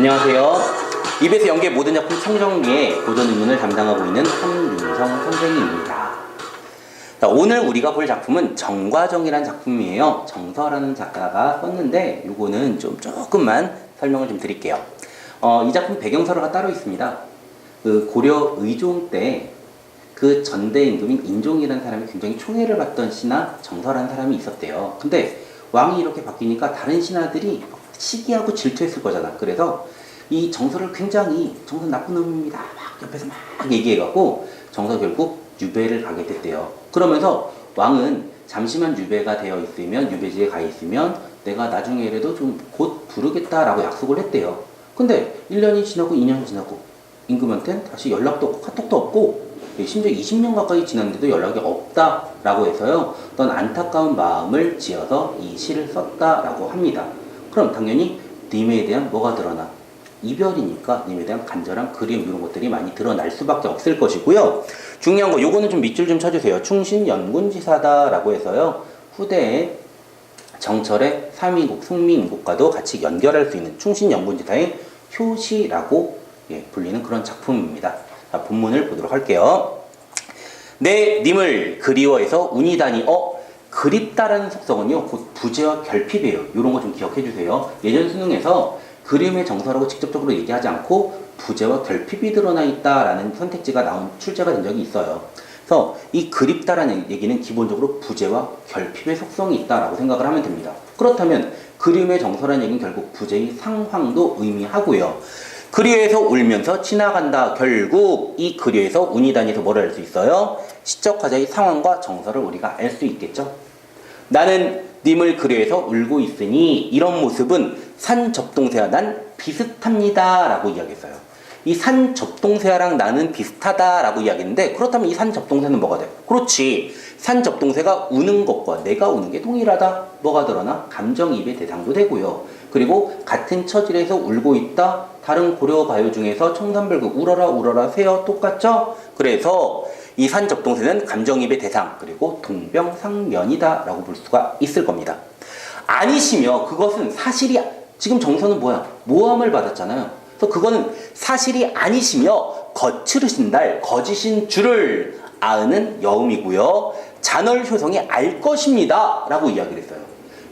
안녕하세요. 입에서 연계 모든 작품 청정리의 고전 의문을 담당하고 있는 한윤성 선생님입니다. 자, 오늘 우리가 볼 작품은 정과정이라는 작품이에요. 정서라는 작가가 썼는데 요거는 좀 조금만 설명을 좀 드릴게요. 어, 이 작품 배경서가 따로 있습니다. 그 고려 의종 때 그 전대 임금인 인종이라는 사람이 굉장히 총애를 받던 신하 정서라는 사람이 있었대요. 근데 왕이 이렇게 바뀌니까 다른 신하들이 시기하고 질투했을 거잖아. 그래서 이 정서를 굉장히 정서 나쁜 놈입니다. 막 옆에서 막 얘기해갖고 정서 결국 유배를 가게 됐대요. 그러면서 왕은 잠시만 유배가 되어 있으면 유배지에 가 있으면 내가 나중에라도 좀 곧 부르겠다라고 약속을 했대요. 근데 1년이 지나고 2년이 지나고 임금한테는 다시 연락도 없고 카톡도 없고 예, 심지어 20년 가까이 지났는데도 연락이 없다라고 해서요. 어떤 안타까운 마음을 지어서 이 시를 썼다라고 합니다. 그럼 당연히 님에 대한 뭐가 드러나? 이별이니까 님에 대한 간절한 그리움 이런 것들이 많이 드러날 수밖에 없을 것이고요. 중요한 거 요거는 좀 밑줄 좀 쳐주세요. 충신 연군지사다라고 해서요. 후대에 정철의 삼인국, 승민국과도 같이 연결할 수 있는 충신 연군지사의 효시라고 예, 불리는 그런 작품입니다. 자, 본문을 보도록 할게요. 내 님을 그리워해서 운이 다니 어 그립다라는 속성은요 곧 부재와 결핍이에요. 이런 거 좀 기억해 주세요. 예전 수능에서 그림의 정서라고 직접적으로 얘기하지 않고 부재와 결핍이 드러나 있다라는 선택지가 나온 출제가 된 적이 있어요. 그래서 이 그립다라는 얘기는 기본적으로 부재와 결핍의 속성이 있다라고 생각을 하면 됩니다. 그렇다면 그림의 정서라는 얘기는 결국 부재의 상황도 의미하고요. 그리에서 울면서 지나간다. 결국 이 그리에서 운이 다니서 뭐를 알 수 있어요? 시적 화자의 상황과 정서를 우리가 알 수 있겠죠. 나는 님을 그리에서 울고 있으니 이런 모습은 산 접동새와 난 비슷합니다 라고 이야기했어요. 이 산 접동새랑 나는 비슷하다 라고 이야기했는데 그렇다면 이 산 접동새는 뭐가 돼? 그렇지. 산 접동새가 우는 것과 내가 우는 게 동일하다. 뭐가 드러나? 감정이입의 대상도 되고요. 그리고 같은 처질에서 울고 있다. 다른 고려 가요 중에서 청산별극 울어라 울어라 새어 똑같죠? 그래서 이산 접동새는 감정이입의 대상 그리고 동병상련이다라고 볼 수가 있을 겁니다. 아니시며 그것은 사실이 지금 정서는 뭐야? 모함을 받았잖아요. 그래서 그거는 사실이 아니시며 거칠으신 달 거짓인 줄을 아으는 여음이고요. 잔얼 효성이 알 것입니다. 라고 이야기를 했어요.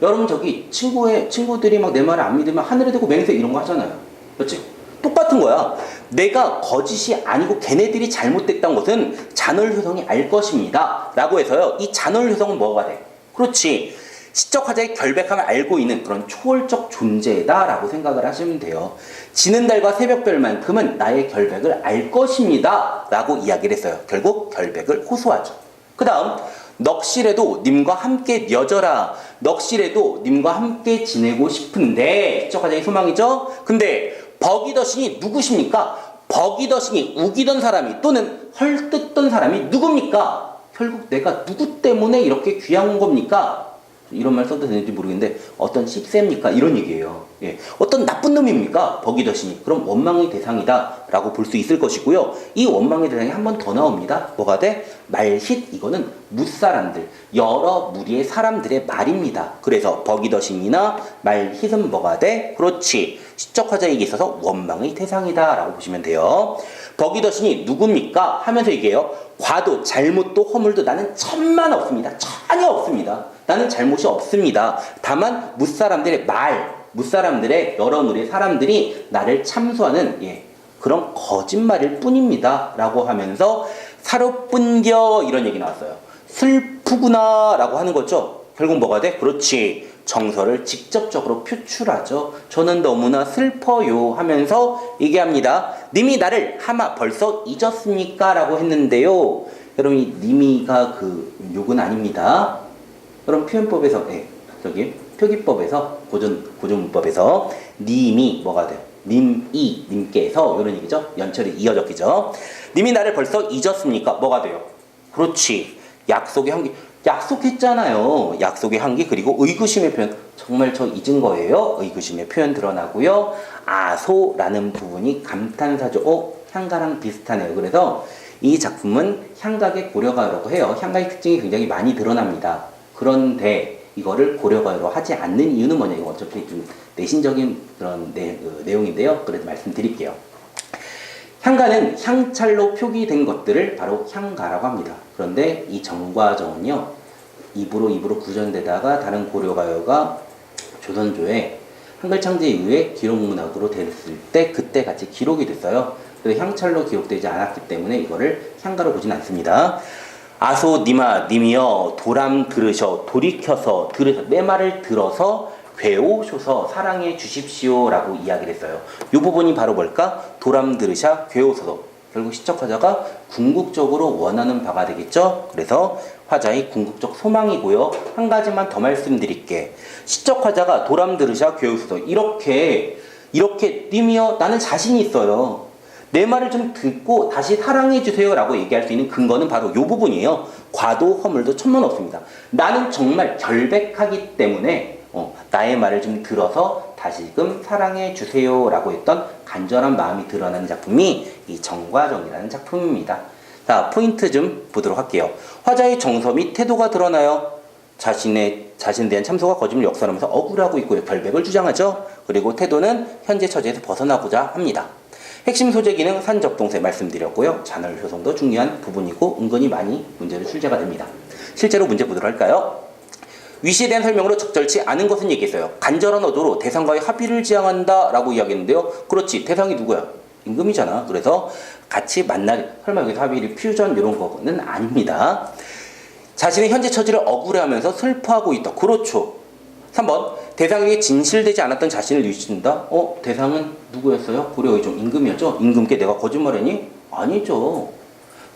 여러분 저기 친구의 친구들이 막 내 말을 안 믿으면 하늘에 대고 맹세 이런 거 하잖아요. 그렇지? 똑같은 거야. 내가 거짓이 아니고 걔네들이 잘못됐던 것은 잔얼 효성이 알 것입니다. 라고 해서요. 이 잔얼 효성은 뭐가 돼? 그렇지. 시적 화자의 결백함을 알고 있는 그런 초월적 존재다라고 생각을 하시면 돼요. 지는 달과 새벽별만큼은 나의 결백을 알 것입니다 라고 이야기를 했어요. 결국 결백을 호소하죠. 그 다음 넋이라도 님과 함께 여져라. 넋이라도 님과 함께 지내고 싶은데 시적 화자의 소망이죠. 근데 버기더신이 누구십니까? 버기더신이 우기던 사람이 또는 헐뜯던 사람이 누굽니까? 결국 내가 누구 때문에 이렇게 귀한 겁니까? 이런 말 써도 되는지 모르겠는데 어떤 씹새입니까? 이런 얘기예요. 예. 어떤 나쁜 놈입니까? 버기더신이. 그럼 원망의 대상이다 라고 볼 수 있을 것이고요. 이 원망의 대상이 한 번 더 나옵니다. 뭐가 돼? 말싯 이거는 무사람들 여러 무리의 사람들의 말입니다. 그래서 버기더신이나 말hit은 뭐가 돼? 그렇지. 시적 화자에게 있어서 원망의 대상이다 라고 보시면 돼요. 버기더신이 누굽니까? 하면서 얘기해요. 과도 잘못도 허물도 나는 천만 없습니다. 전혀 없습니다. 나는 잘못이 없습니다. 다만 무사람들의 말, 무사람들의 여러 무리의 사람들이 나를 참소하는 예, 그런 거짓말일 뿐입니다. 라고 하면서 사로뿐겨 이런 얘기 나왔어요. 슬프구나 라고 하는 거죠. 결국 뭐가 돼? 그렇지. 정서를 직접적으로 표출하죠. 저는 너무나 슬퍼요 하면서 얘기합니다. 님이 나를 하마 벌써 잊었습니까? 라고 했는데요. 여러분, 이 님이가 그 욕은 아닙니다. 그럼 표현법에서, 예, 저기, 표기법에서, 고전, 고전문법에서, 님이 뭐가 돼요? 님이, 님께서, 이런 얘기죠? 연철이 이어졌기죠? 님이 나를 벌써 잊었습니까? 뭐가 돼요? 그렇지. 약속의 한기. 약속했잖아요. 약속의 한기 그리고 의구심의 표현 정말 저 잊은 거예요. 의구심의 표현 드러나고요. 아소라는 부분이 감탄사죠. 어 향가랑 비슷하네요. 그래서 이 작품은 향각의 고려가라고 해요. 향각의 특징이 굉장히 많이 드러납니다. 그런데 이거를 고려가요로 하지 않는 이유는 뭐냐 이거 어차피 좀 내신적인 그런 내, 그 내용인데요. 그래도 말씀드릴게요. 향가는 향찰로 표기된 것들을 바로 향가라고 합니다. 그런데 이 정과정은요, 입으로 입으로 구전되다가 다른 고려가요가 조선조에 한글 창제 이후에 기록문학으로 됐을 때 그때 같이 기록이 됐어요. 그래서 향찰로 기록되지 않았기 때문에 이거를 향가로 보진 않습니다. 아소 니마 님이여 도람 들으셔 돌이켜서 들으셔 내 말을 들어서 괴오셔서 사랑해 주십시오라고 이야기를 했어요. 이 부분이 바로 뭘까? 도람 들으샤 괴오소서 결국 시적 화자가 궁극적으로 원하는 바가 되겠죠. 그래서 화자의 궁극적 소망이고요. 한 가지만 더 말씀드릴게. 시적 화자가 도람 들으샤 괴오소서 이렇게 이렇게 님이여 나는 자신이 있어요. 내 말을 좀 듣고 다시 사랑해 주세요라고 얘기할 수 있는 근거는 바로 이 부분이에요. 과도 허물도 천만 없습니다. 나는 정말 결백하기 때문에 어, 나의 말을 좀 들어서 다시금 사랑해 주세요라고 했던 간절한 마음이 드러나는 작품이 이 정과정이라는 작품입니다. 자 포인트 좀 보도록 할게요. 화자의 정서 및 태도가 드러나요. 자신의 자신에 대한 참소가 거짓을 역설하면서 억울하고 있고요. 결백을 주장하죠. 그리고 태도는 현재 처지에서 벗어나고자 합니다. 핵심 소재 기능 산접동세 말씀드렸고요. 잔열 효성도 중요한 부분이고 은근히 많이 문제로 출제가 됩니다. 실제로 문제 보도록 할까요? 위시에 대한 설명으로 적절치 않은 것은 얘기했어요. 간절한 어조로 대상과의 합의를 지향한다라고 이야기했는데요. 그렇지 대상이 누구야? 임금이잖아. 그래서 같이 만나게 설마 여기서 합의를 퓨전 이런 거는 아닙니다. 자신의 현재 처지를 억울해하면서 슬퍼하고 있다. 그렇죠. 3번 대상에게 진실되지 않았던 자신을 뉘우친다. 어 대상은 누구였어요? 고려의 종 임금이었죠. 임금께 내가 거짓말했니? 아니죠.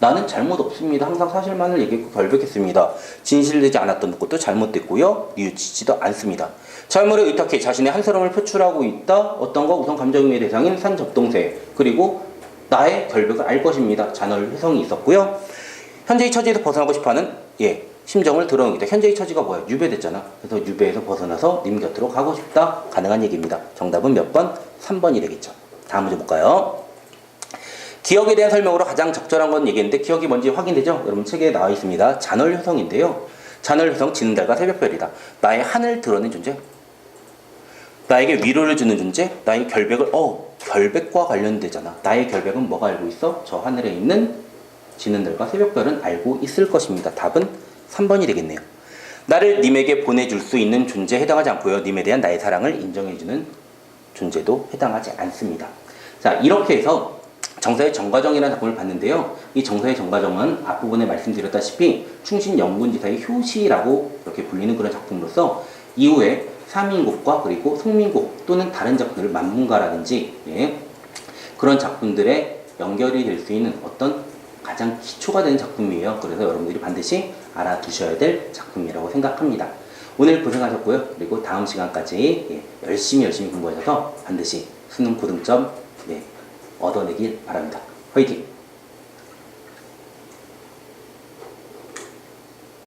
나는 잘못 없습니다. 항상 사실만을 얘기했고 결백했습니다. 진실되지 않았던 것도 잘못됐고요. 뉘우치지도 않습니다. 잘못에 의탁해 자신의 한 사람을 표출하고 있다. 어떤 거 우선 감정의 대상인 산접동세 그리고 나의 결백을 알 것입니다. 잔월 회성이 있었고요. 현재의 처지에서 벗어나고 싶어하는 예 심정을 드러내기다. 현재의 처지가 뭐야? 유배됐잖아. 그래서 유배에서 벗어나서 님 곁으로 가고 싶다. 가능한 얘기입니다. 정답은 몇 번? 3번이 되겠죠. 다음 문제 볼까요? 기억에 대한 설명으로 가장 적절한 건 얘기했는데 기억이 뭔지 확인되죠? 여러분 책에 나와 있습니다. 잔월 효성인데요. 잔월 효성 지는 달과 새벽별이다. 나의 한을 드러낸 존재. 나에게 위로를 주는 존재. 나의 결백을 어 결백과 관련되잖아. 나의 결백은 뭐가 알고 있어? 저 하늘에 있는 지는 달과 새벽별은 알고 있을 것입니다. 답은 3번이 되겠네요. 나를 님에게 보내줄 수 있는 존재에 해당하지 않고요. 님에 대한 나의 사랑을 인정해주는 존재도 해당하지 않습니다. 자 이렇게 해서 정서의 정과정이라는 작품을 봤는데요. 이 정서의 정과정은 앞부분에 말씀드렸다시피 충신 영군지사의 효시라고 이렇게 불리는 그런 작품으로서 이후에 사민국과 그리고 송민국 또는 다른 작품들 만문가라든지 예, 그런 작품들의 연결이 될 수 있는 어떤 가장 기초가 되는 작품이에요. 그래서 여러분들이 반드시 알아두셔야 될 작품이라고 생각합니다. 오늘 고생하셨고요. 그리고 다음 시간까지 예, 열심히 열심히 공부하셔서 반드시 수능 고등점 예, 얻어내길 바랍니다. 화이팅!